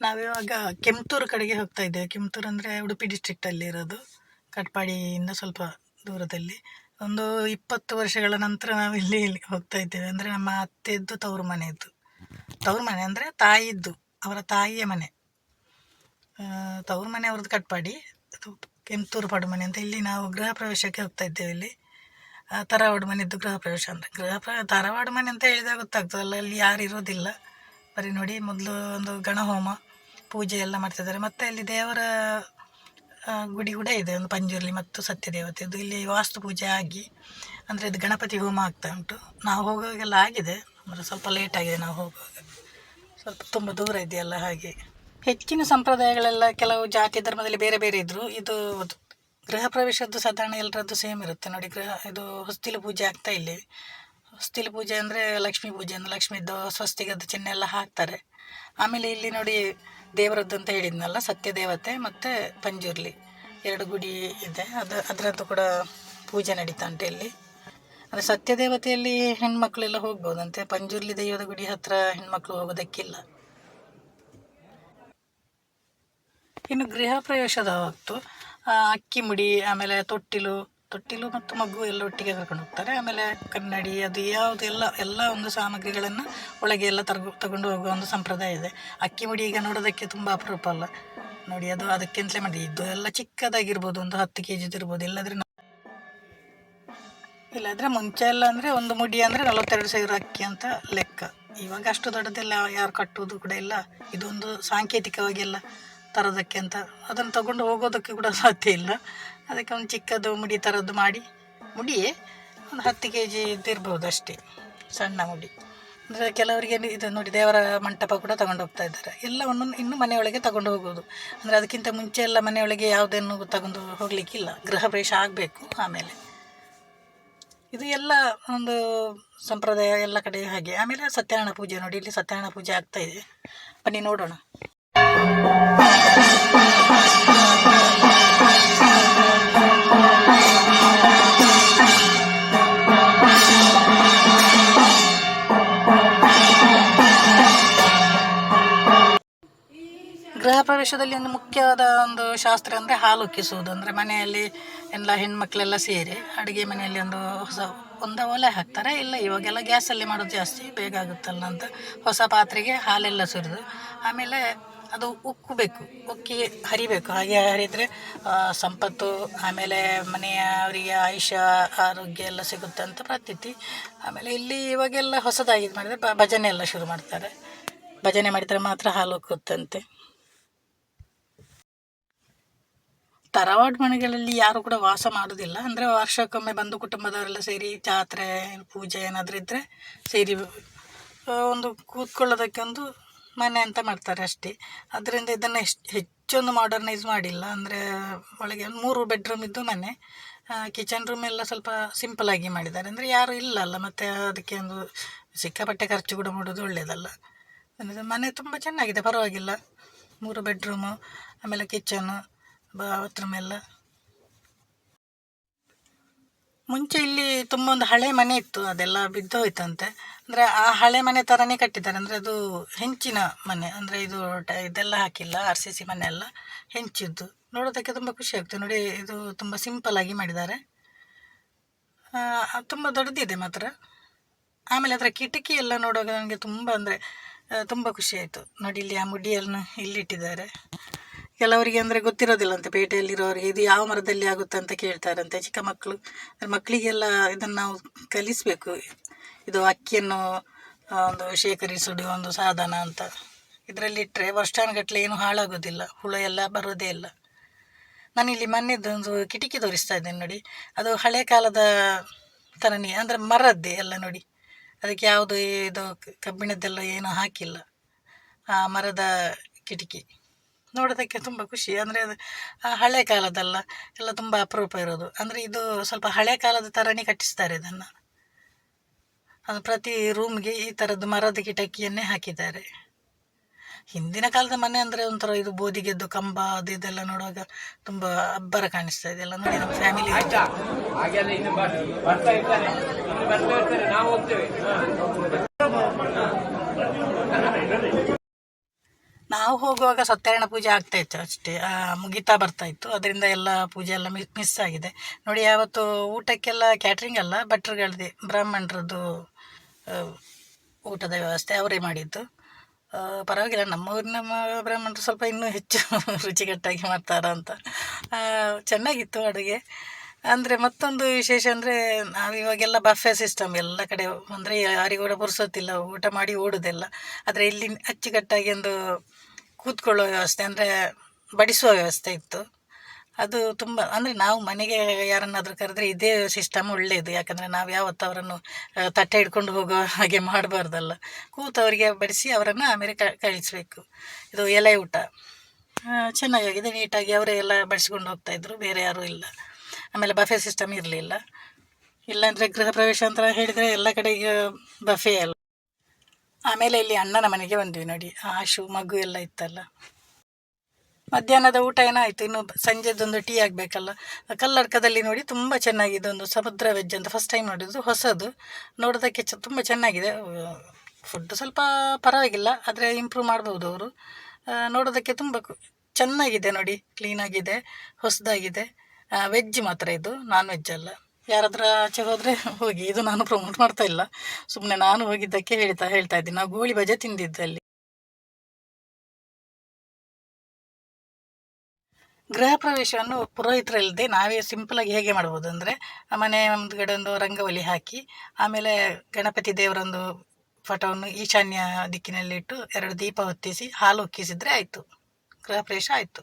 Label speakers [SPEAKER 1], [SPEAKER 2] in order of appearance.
[SPEAKER 1] ನಾವಿವಾಗ ಕೆಮ್ತೂರು ಕಡೆಗೆ ಹೋಗ್ತಾ ಇದ್ದೇವೆ. ಕೆಮ್ತೂರು ಅಂದರೆ ಉಡುಪಿ ಡಿಸ್ಟ್ರಿಕ್ಟಲ್ಲಿ ಇರೋದು. ಕಟ್ಪಾಡಿಯಿಂದ ಸ್ವಲ್ಪ ದೂರದಲ್ಲಿ. ಒಂದು ಇಪ್ಪತ್ತು ವರ್ಷಗಳ ನಂತರ ನಾವು ಇಲ್ಲಿ ಹೋಗ್ತಾ ಇದ್ದೇವೆ. ಅಂದರೆ ನಮ್ಮ ಅತ್ತೆದ್ದು ತವರು ಮನೆ ಇದ್ದು ತವರು ಮನೆ ಅಂದರೆ ತಾಯಿದ್ದು, ಅವರ ತಾಯಿಯ ಮನೆ. ತವ್ರ ಮನೆ ಅವ್ರದ್ದು ಕಟ್ಪಾಡಿ, ಅದು ಕೆಮ್ತೂರು ಪಾಡು ಮನೆ ಅಂತ ಇಲ್ಲಿ ನಾವು ಗೃಹ ಪ್ರವೇಶಕ್ಕೆ ಹೋಗ್ತಾ ಇದ್ದೇವೆ ಇಲ್ಲಿ. ತರವಾಡು ಮನೆದ್ದು ಗೃಹ ಪ್ರವೇಶ ಅಂದರೆ ಗೃಹ ಪ್ರ, ತರವಾಡು ಮನೆ ಅಂತ ಹೇಳಿದಾಗ ಗೊತ್ತಾಗ್ತದಲ್ಲ ಅಲ್ಲಿ ಯಾರು ಇರೋದಿಲ್ಲ. ಬರೀ ನೋಡಿ ಮೊದಲು ಒಂದು ಗಣಹೋಮ, ಪೂಜೆ ಎಲ್ಲ ಮಾಡ್ತಿದ್ದಾರೆ ಮತ್ತು ಅಲ್ಲಿ ದೇವರ ಗುಡಿ ಕೂಡ ಇದೆ, ಒಂದು ಪಂಜುರ್ಲಿ ಮತ್ತು ಸತ್ಯ ದೇವತೆದು ಇಲ್ಲಿ ವಾಸ್ತು ಪೂಜೆ ಆಗಿ, ಅಂದರೆ ಇದು ಗಣಪತಿ ಹೋಮ ಆಗ್ತಾ ಉಂಟು. ನಾವು ಹೋಗುವಾಗೆಲ್ಲ ಆಗಿದೆ. ಅಂದರೆ ಸ್ವಲ್ಪ ಲೇಟ್ ಆಗಿದೆ ನಾವು ಹೋಗುವಾಗ. ಸ್ವಲ್ಪ ತುಂಬ ದೂರ ಇದೆಯಲ್ಲ ಹಾಗೆ. ಹೆಚ್ಚಿನ ಸಂಪ್ರದಾಯಗಳೆಲ್ಲ ಕೆಲವು ಜಾತಿ ಧರ್ಮದಲ್ಲಿ ಬೇರೆ ಬೇರೆ ಇದ್ದರು ಇದು ಗೃಹ ಪ್ರವೇಶದ್ದು ಸಾಧಾರಣ ಎಲ್ಲರದ್ದು ಸೇಮ್ ಇರುತ್ತೆ. ನೋಡಿ ಗೃಹ, ಇದು ಹೊಸ್ತಿಲು ಪೂಜೆ ಆಗ್ತಾ ಇಲ್ಲಿ. ಹೊಸ್ತಿಲು ಪೂಜೆ ಅಂದರೆ ಲಕ್ಷ್ಮೀ ಪೂಜೆ ಅಂದರೆ ಲಕ್ಷ್ಮೀದ್ದು ಸ್ವಸ್ತಿಗದ್ದು ಚಿಹ್ನೆ ಎಲ್ಲ ಹಾಕ್ತಾರೆ. ಆಮೇಲೆ ಇಲ್ಲಿ ನೋಡಿ ದೇವರದ್ದು ಅಂತ ಹೇಳಿದ್ನಲ್ಲ ಸತ್ಯ ದೇವತೆ ಮತ್ತು ಪಂಜುರ್ಲಿ. ಎರಡು ಗುಡಿ ಇದೆ. ಅದು, ಅದರದ್ದು ಕೂಡ ಪೂಜೆ ನಡೀತಾ ಉಂಟು ಇಲ್ಲಿ. ಅಂದರೆ ಸತ್ಯದೇವತೆಯಲ್ಲಿ ಹೆಣ್ಮಕ್ಳೆಲ್ಲ ಹೋಗ್ಬೋದಂತೆ ಪಂಜುರ್ಲಿ ದೈವದ ಗುಡಿ ಹತ್ರ ಹೆಣ್ಮಕ್ಳು ಹೋಗೋದಕ್ಕಿಲ್ಲ. ಇನ್ನು ಗೃಹ ಪ್ರವೇಶದ ಹೊತ್ತು ಅಕ್ಕಿ ಮುಡಿ, ಆಮೇಲೆ ತೊಟ್ಟಿಲು ತೊಟ್ಟಿಲು ಮತ್ತು ಮಗು ಎಲ್ಲ ಒಟ್ಟಿಗೆ ಕರ್ಕೊಂಡು ಹೋಗ್ತಾರೆ. ಆಮೇಲೆ ಕನ್ನಡಿ, ಅದು ಯಾವುದು ಎಲ್ಲ ಎಲ್ಲ ಒಂದು ಸಾಮಗ್ರಿಗಳನ್ನು ಒಳಗೆ ಎಲ್ಲ ತರ್ಗು, ತಗೊಂಡು ಹೋಗುವ ಒಂದು ಸಂಪ್ರದಾಯ ಇದೆ. ಅಕ್ಕಿ ಮುಡಿ ಈಗ ನೋಡೋದಕ್ಕೆ ತುಂಬ ಅಪರೂಪ ಅಲ್ಲ. ನೋಡಿ, ಅದು ಅದಕ್ಕೆಂತಲೇ ಮಾಡಿ ಇದು ಎಲ್ಲ ಚಿಕ್ಕದಾಗಿರ್ಬೋದು, ಒಂದು ಹತ್ತು ಕೆ ಜಿದು ಇರ್ಬೋದು ಇಲ್ಲಾಂದರೆ ಇಲ್ಲಾಂದರೆ ಮುಂಚೆ ಎಲ್ಲ ಅಂದರೆ ಒಂದು ಮುಡಿ ಅಂದರೆ ನಲವತ್ತೆರಡು ಸಾವಿರ ಅಕ್ಕಿ ಅಂತ ಲೆಕ್ಕ. ಇವಾಗ ಅಷ್ಟು ದೊಡ್ಡದೆಲ್ಲ. ಯಾರು ಕಟ್ಟುವುದು ಕೂಡ ಇಲ್ಲ. ಇದೊಂದು ಸಾಂಕೇತಿಕವಾಗಿ ಎಲ್ಲ ತರೋದಕ್ಕೆ ಅಂತ. ಅದನ್ನು ತಗೊಂಡು ಹೋಗೋದಕ್ಕೆ ಕೂಡ ಸಾಧ್ಯ ಇಲ್ಲ. ಅದಕ್ಕೆ ಒಂದು ಚಿಕ್ಕದು ಮುಡಿ ಥರದ್ದು ಮಾಡಿ. ಮುಡಿಯೇ ಒಂದು ಹತ್ತು ಕೆ ಜಿ ಇದ್ದಿರ್ಬೋದು ಅಷ್ಟೇ. ಸಣ್ಣ ಮುಡಿ. ಅಂದರೆ ಕೆಲವರಿಗೆ ಇದು ನೋಡಿ ದೇವರ ಮಂಟಪ ಕೂಡ ತಗೊಂಡು ಹೋಗ್ತಾ ಇದ್ದಾರೆ. ಎಲ್ಲವನ್ನು ಇನ್ನು ಮನೆಯೊಳಗೆ ತಗೊಂಡು ಹೋಗೋದು. ಅಂದರೆ ಅದಕ್ಕಿಂತ ಮುಂಚೆ ಎಲ್ಲ ಮನೆಯೊಳಗೆ ಯಾವುದನ್ನು ತಗೊಂಡು ಹೋಗಲಿಕ್ಕಿಲ್ಲ. ಗೃಹ ಪ್ರವೇಶ ಆಗಬೇಕು ಆಮೇಲೆ. ಇದು ಎಲ್ಲ ಒಂದು ಸಂಪ್ರದಾಯ ಎಲ್ಲ ಕಡೆ ಹಾಗೆ. ಆಮೇಲೆ ಸತ್ಯನಾರಾಯಣ ಪೂಜೆ ನೋಡಿ, ಇಲ್ಲಿ ಸತ್ಯನಾರಾಯಣ ಪೂಜೆ ಆಗ್ತಾ ಇದೆ. ಬನ್ನಿ ನೋಡೋಣ. ಗೃಹ ಪ್ರವೇಶದಲ್ಲಿ ಒಂದು ಮುಖ್ಯವಾದ ಒಂದು ಶಾಸ್ತ್ರ ಅಂದರೆ ಹಾಲು ಉಕ್ಕಿಸುವುದು ಅಂದರೆ ಮನೆಯಲ್ಲಿ ಎಲ್ಲ ಹೆಣ್ಮಕ್ಳೆಲ್ಲ ಸೇರಿ ಅಡುಗೆ ಮನೆಯಲ್ಲಿ ಒಂದು ಹೊಸ, ಒಂದು ಒಲೆ ಹಾಕ್ತಾರೆ. ಇಲ್ಲ, ಇವಾಗೆಲ್ಲ ಗ್ಯಾಸಲ್ಲಿ ಮಾಡೋದು ಜಾಸ್ತಿ, ಬೇಗ ಆಗುತ್ತಲ್ಲ ಅಂತ. ಹೊಸ ಪಾತ್ರೆಗೆ ಹಾಲೆಲ್ಲ ಸುರಿದು, ಆಮೇಲೆ ಅದು ಉಕ್ಕಬೇಕು ಉಕ್ಕಿ ಹರಿಬೇಕು. ಹಾಗೆ ಹರಿದರೆ ಸಂಪತ್ತು, ಆಮೇಲೆ ಮನೆಯ ಅವರಿಗೆ ಆಯುಷ್ಯ, ಆರೋಗ್ಯ ಎಲ್ಲ ಸಿಗುತ್ತೆ ಅಂತ ಪ್ರತೀತಿ. ಆಮೇಲೆ ಇಲ್ಲಿ ಇವಾಗೆಲ್ಲ ಹೊಸದಾಗಿ ಇದು ಮಾಡಿದರೆ ಭಜನೆ ಎಲ್ಲ ಶುರು ಮಾಡ್ತಾರೆ. ಭಜನೆ ಮಾಡಿದರೆ ಮಾತ್ರ ಹಾಲು ಉಕ್ಕುತ್ತಂತೆ. ತರವಾಡು ಮನೆಗಳಲ್ಲಿ ಯಾರು ಕೂಡ ವಾಸ ಮಾಡೋದಿಲ್ಲ. ಅಂದರೆ ವರ್ಷಕ್ಕೊಮ್ಮೆ ಬಂದು ಕುಟುಂಬದವರೆಲ್ಲ ಸೇರಿ ಜಾತ್ರೆ, ಪೂಜೆ ಏನಾದರೂ ಇದ್ದರೆ ಸೇರಿ ಒಂದು ಕೂತ್ಕೊಳ್ಳೋದಕ್ಕೆ ಒಂದು ಮನೆ ಅಂತ ಮಾಡ್ತಾರೆ ಅಷ್ಟೇ. ಅದರಿಂದ ಇದನ್ನು ಹೆಚ್ಚೊಂದು ಮಾಡರ್ನೈಸ್ ಮಾಡಿಲ್ಲ. ಅಂದರೆ ಒಳಗೆ ಮೂರು ಬೆಡ್ರೂಮ್ ಇದ್ದು ಮನೆ. ಕಿಚನ್ ರೂಮ್ ಎಲ್ಲ ಸ್ವಲ್ಪ ಸಿಂಪಲ್ ಆಗಿ ಮಾಡಿದ್ದಾರೆ. ಅಂದರೆ ಯಾರು ಇಲ್ಲ ಅಲ್ಲ. ಮತ್ತು ಅದಕ್ಕೆ ಒಂದು ಸಿಕ್ಕಾಪಟ್ಟೆ ಖರ್ಚು ಕೂಡ ಮಾಡೋದು ಒಳ್ಳೆಯದಲ್ಲ ಮನೆ ತುಂಬ ಚೆನ್ನಾಗಿದೆ. ಪರವಾಗಿಲ್ಲ. ಮೂರು ಬೆಡ್ರೂಮು ಆಮೇಲೆ ಕಿಚನ್ನು ಬಾತ್ರೂಮ್ ಎಲ್ಲ ಮುಂಚೆ ಇಲ್ಲಿ ತುಂಬ ಒಂದು ಹಳೆ ಮನೆ ಇತ್ತು, ಅದೆಲ್ಲ ಬಿದ್ದು ಹೋಯ್ತಂತೆ. ಅಂದರೆ ಆ ಹಳೆ ಮನೆ ಥರನೇ ಕಟ್ಟಿದ್ದಾರೆ. ಅಂದರೆ ಅದು ಹೆಂಚಿನ ಮನೆ, ಅಂದರೆ ಇದು ಇದೆಲ್ಲ ಹಾಕಿಲ್ಲ, ಆರ್ ಸಿ ಸಿ ಮನೆ ಎಲ್ಲ ಹೆಂಚಿದ್ದು. ನೋಡೋದಕ್ಕೆ ತುಂಬ ಖುಷಿ ಆಗ್ತದೆ. ನೋಡಿ, ಇದು ತುಂಬ ಸಿಂಪಲ್ ಆಗಿ ಮಾಡಿದ್ದಾರೆ. ತುಂಬ ದೊಡ್ಡದಿದೆ ಮಾತ್ರ. ಆಮೇಲೆ ಅದರ ಕಿಟಕಿ ಎಲ್ಲ ನೋಡುವಾಗ ನನಗೆ ತುಂಬ ಅಂದರೆ ತುಂಬ ಖುಷಿ ಆಯಿತು. ನೋಡಿ, ಇಲ್ಲಿ ಆ ಮುಡಿಯನ್ನು ಇಲ್ಲಿಟ್ಟಿದ್ದಾರೆ. ಕೆಲವರಿಗೆ ಅಂದರೆ ಗೊತ್ತಿರೋದಿಲ್ಲಂತೆ ಪೇಟೆಯಲ್ಲಿರೋರಿಗೆ ಇದು ಯಾವ ಮರದಲ್ಲಿ ಆಗುತ್ತೆ ಅಂತ ಕೇಳ್ತಾರಂತೆ. ಚಿಕ್ಕ ಮಕ್ಕಳು ಮಕ್ಕಳಿಗೆಲ್ಲ ಇದನ್ನು ನಾವು ಕಲಿಸಬೇಕು. ಇದು ಅಕ್ಕಿಯನ್ನು ಒಂದು ಶೇಖರಿಸುವುದು ಒಂದು ಸಾಧನ ಅಂತ. ಇದರಲ್ಲಿ ಇಟ್ಟರೆ ವರ್ಷಾನುಗಟ್ಟಲೆ ಏನು ಹಾಳಾಗೋದಿಲ್ಲ. ಹುಳ ಎಲ್ಲ ಬರೋದೇ ಇಲ್ಲ. ನಾನಿಲ್ಲಿ ಮೊನ್ನೆದೊಂದು ಕಿಟಕಿ ತೋರಿಸ್ತಾ ಇದ್ದೇನೆ ನೋಡಿ. ಅದು ಹಳೆ ಕಾಲದ ಥರನೇ ಅಂದರೆ ಮರದ್ದೇ ಎಲ್ಲ ನೋಡಿ. ಅದಕ್ಕೆ ಯಾವುದು ಇದು ಕಬ್ಬಿಣದ್ದೆಲ್ಲ ಏನೂ ಹಾಕಿಲ್ಲ. ಆ ಮರದ ಕಿಟಕಿ. ನೋಡೋದಕ್ಕೆ ತುಂಬ ಖುಷಿ. ಅಂದರೆ ಅದು ಹಳೆ ಕಾಲದಲ್ಲ, ಎಲ್ಲ ತುಂಬ ಅಪರೂಪ ಇರೋದು. ಅಂದರೆ ಇದು ಸ್ವಲ್ಪ ಹಳೆ ಕಾಲದ ಥರನೇ ಕಟ್ಟಿಸ್ತಾರೆ ಇದನ್ನು. ಅದು ಪ್ರತಿ ರೂಮ್ಗೆ ಈ ಥರದ್ದು ಮರದ ಕಿಟಕಿಯನ್ನೇ ಹಾಕಿದ್ದಾರೆ. ಹಿಂದಿನ ಕಾಲದ ಮನೆ ಅಂದರೆ ಒಂಥರ ಇದು ಬೋದಿಗೆದ್ದು ಕಂಬ, ಅದು ಇದೆಲ್ಲ ನೋಡುವಾಗ ತುಂಬ ಅಬ್ಬರ ಕಾಣಿಸ್ತಾ ಇದೆ. ಎಲ್ಲ ನೋಡಿ ನಮ್ಮ ಫ್ಯಾಮಿಲಿ
[SPEAKER 2] ನಾವು
[SPEAKER 1] ನಾವು ಹೋಗುವಾಗ ಸತ್ಯನಾರಾಯಣ ಪೂಜೆ ಆಗ್ತಾ ಇತ್ತು ಅಷ್ಟೇ. ಮುಗಿತಾ ಬರ್ತಾ ಇತ್ತು. ಅದರಿಂದ ಎಲ್ಲ ಪೂಜೆ ಎಲ್ಲ ಮಿಸ್ ಆಗಿದೆ. ನೋಡಿ, ಯಾವತ್ತು ಊಟಕ್ಕೆಲ್ಲ ಕ್ಯಾಟ್ರಿಂಗ್ ಅಲ್ಲ ಭಟ್ರುಗಳದ್ದೇ ಬ್ರಾಹ್ಮಣರದ್ದು ಊಟದ ವ್ಯವಸ್ಥೆ ಅವರೇ ಮಾಡಿದ್ದು. ಪರವಾಗಿಲ್ಲ ನಮ್ಮ ಊರಿನ ಬ್ರಾಹ್ಮಣರು ಸ್ವಲ್ಪ ಇನ್ನೂ ಹೆಚ್ಚು ರುಚಿಕಟ್ಟಾಗಿ ಮಾಡ್ತಾರ ಅಂತ. ಚೆನ್ನಾಗಿತ್ತು ಅಡುಗೆ. ಅಂದರೆ ಮತ್ತೊಂದು ವಿಶೇಷ ಅಂದರೆ, ನಾವು ಇವಾಗೆಲ್ಲ ಬಫೆ ಸಿಸ್ಟಮ್ ಎಲ್ಲ ಕಡೆ ಅಂದರೆ ಯಾರಿಗೂ ಕೂಡ ಪುರ್ಸೊತ್ತಿಲ್ಲ, ಊಟ ಮಾಡಿ ಓಡೋದೆಲ್ಲ. ಆದರೆ ಇಲ್ಲಿ ಅಚ್ಚುಕಟ್ಟಾಗಿ ಒಂದು ಕೂತ್ಕೊಳ್ಳೋ ವ್ಯವಸ್ಥೆ ಅಂದರೆ ಬಡಿಸುವ ವ್ಯವಸ್ಥೆ ಇತ್ತು. ಅದು ತುಂಬ, ಅಂದರೆ ನಾವು ಮನೆಗೆ ಯಾರನ್ನಾದರೂ ಕರೆದ್ರೆ ಇದೇ ಸಿಸ್ಟಮ್ ಒಳ್ಳೆಯದು ಯಾಕಂದರೆ ನಾವು ಯಾವತ್ತು ಅವರನ್ನು ತಟ್ಟೆ ಹಿಡ್ಕೊಂಡು ಹೋಗೋ ಹಾಗೆ ಮಾಡಬಾರ್ದಲ್ಲ. ಕೂತವರಿಗೆ ಬಡಿಸಿ ಅವರನ್ನು ಆಮೇಲೆ ಕಳಿಸಬೇಕು. ಇದು ಎಲೆ ಊಟ. ಚೆನ್ನಾಗಿದೆ ನೀಟಾಗಿ ಅವರೇ ಎಲ್ಲ ಬಡಿಸ್ಕೊಂಡು ಹೋಗ್ತಾಯಿದ್ರು ಬೇರೆ ಯಾರೂ ಇಲ್ಲ. ಆಮೇಲೆ ಬಫೆ ಸಿಸ್ಟಮ್ ಇರಲಿಲ್ಲ. ಇಲ್ಲಾಂದರೆ ಗೃಹ ಪ್ರವೇಶ ಅಂತ ಹೇಳಿದರೆ ಎಲ್ಲ ಕಡೆಗೆ ಬಫೆ ಅಲ್ಲ. ಆಮೇಲೆ ಇಲ್ಲಿ ಅಣ್ಣನ ಮನೆಗೆ ಬಂದ್ವಿ ನೋಡಿ. ಆಶು ಮಗು ಎಲ್ಲ ಇತ್ತಲ್ಲ. ಮಧ್ಯಾಹ್ನದ ಊಟ ಏನಾಯಿತು? ಇನ್ನು ಸಂಜೆದೊಂದು ಟೀ ಆಗಬೇಕಲ್ಲ. ಕಲ್ಲಡ್ಕದಲ್ಲಿ ನೋಡಿ ತುಂಬ ಚೆನ್ನಾಗಿದೆ ಒಂದು ಸಮುದ್ರ ವೆಜ್ ಅಂತ ಫಸ್ಟ್ ಟೈಮ್ ನೋಡಿದ್ದು. ಹೊಸದು. ನೋಡೋದಕ್ಕೆ ಚ ತುಂಬ ಚೆನ್ನಾಗಿದೆ. ಫುಡ್ ಸ್ವಲ್ಪ ಪರವಾಗಿಲ್ಲ, ಆದರೆ ಇಂಪ್ರೂವ್ ಮಾಡ್ಬೋದು ಅವರು. ನೋಡೋದಕ್ಕೆ ತುಂಬ ಚೆನ್ನಾಗಿದೆ ನೋಡಿ. ಕ್ಲೀನಾಗಿದೆ ಹೊಸದಾಗಿದೆ. ವೆಜ್ ಮಾತ್ರ ಇದು ನಾನ್ ವೆಜ್ ಅಲ್ಲ. ಯಾರಾದ್ರೂ ಆಚೆ ಹೋದರೆ ಹೋಗಿ, ಇದು ನಾನು ಪ್ರಮೋಟ್ ಮಾಡ್ತಾ ಇಲ್ಲ. ಸುಮ್ಮನೆ ನಾನು ಹೋಗಿದ್ದಕ್ಕೆ ಹೇಳ್ತಾ ಹೇಳ್ತಾ ಇದ್ದೀನಿ. ನಾವು ಗೋಳಿ ಬಜೆ ತಿಂದಿದ್ದಲ್ಲಿ ಗೃಹ ಪ್ರವೇಶವನ್ನು ಪುರೋಹಿತರಲ್ಲದೆ ನಾವೇ ಸಿಂಪಲಾಗಿ ಹೇಗೆ ಮಾಡ್ಬೋದು ಅಂದರೆ ಮನೆ ಮುಂದ್ಗಡೆ ಒಂದು ರಂಗವಲಿ ಹಾಕಿ, ಆಮೇಲೆ ಗಣಪತಿ ದೇವರೊಂದು ಫೋಟೋವನ್ನು ಈಶಾನ್ಯ ದಿಕ್ಕಿನಲ್ಲಿಟ್ಟು ಎರಡು ದೀಪ ಹೊತ್ತಿಸಿ ಹಾಲು ಉಕ್ಕಿಸಿದ್ರೆ ಆಯಿತು. ಗೃಹ ಪ್ರವೇಶ ಆಯಿತು.